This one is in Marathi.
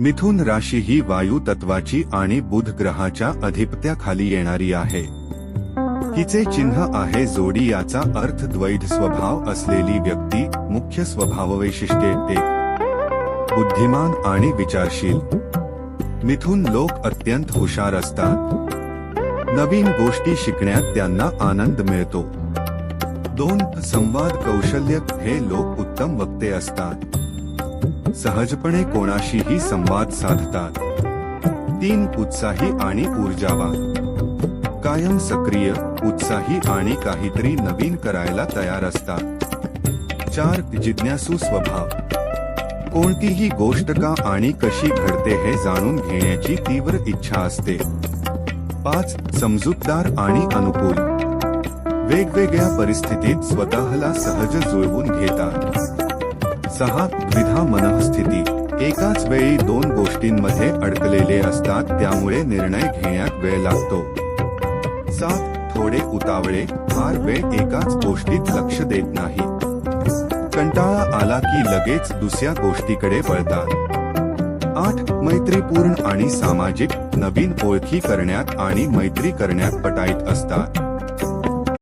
मिथुन राशी ही वायू तत्वाची आणि बुध ग्रहाच्या अधिपत्याखाली येणारी आहे. हिचे चिन्ह आहे जोडी याचा अर्थ द्वैध स्वभाव असलेली व्यक्ती मुख्य स्वभाव वैशिष्ट्ये एक बुद्धिमान आणि विचारशील. मिथुन लोक अत्यंत हुशार असतात. नवीन गोष्टी शिकण्यात त्यांना आनंद मिळतो. दोन संवाद कौशल्य हे लोक उत्तम वक्ते असतात. सहजपणे कोणाशीही संवाद साधतात. तीन उत्साही आणि ऊर्जावान. कायम सक्रिय उत्साही आणि काहीतरी नवीन करायला तयार असतात. चार जिज्ञासू स्वभाव. कोणतीही गोष्ट का आणि कशी घडते हे जाणून घेण्याची तीव्र इच्छा असते. पाच समजूतदार आणि अनुकूल. वेगवेगळ्या परिस्थितीत स्वतःला सहज जुळवून घेतात. सहा द्विधा मनःस्थिती. एकाच वेळी दोन गोष्टींमध्ये अडकलेले असतात त्यामुळे निर्णय घेण्यात वेळ लागतो. सात थोडे उतावळे. फार वेळ एकाच गोष्टीत लक्ष देत नाही. कंटाळा आला की लगेच दुसऱ्या गोष्टीकडे वळतात. आठ मैत्रीपूर्ण आणि सामाजिक. नवीन ओळखी करण्यात आणि मैत्री करण्यात पटाईत असतात.